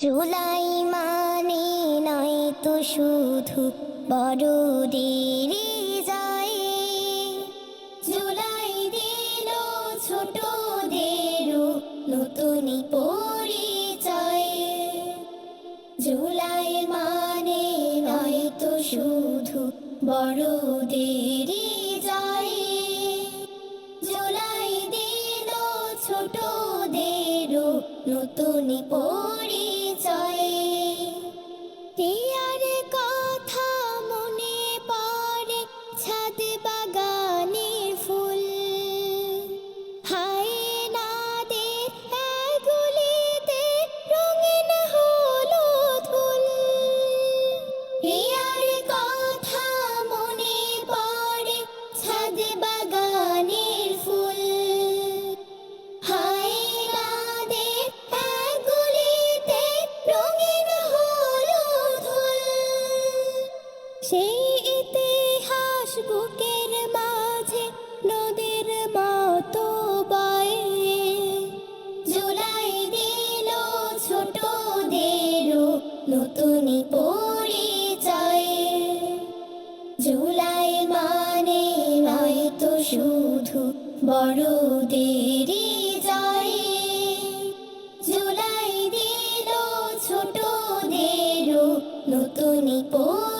জুলাই মানে নয় তো শুধু বড়দের যায়। জুলাই দিল ছোটদেরও নতুন পরিচয়। জুলাই মানে নয় তো শুধু বড়দের যায়। জুলাই দিল ছোটদেরও নতুন পরিচয় সেই ইতিহাস বুকের মাঝে নদীর মতো বয়ে। জুলাই দিল ছোটদেরও নতুন পরিচয়। জুলাই মানে নয় তো শুধু বড়দেরই যায় জুলাই দিল ছোটদেরও নতুন পরিচয়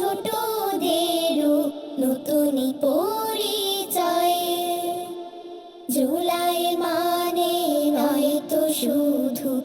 ছোটদেরও নতুন পরিচয়। জুলাই মানে নয় তো শুধু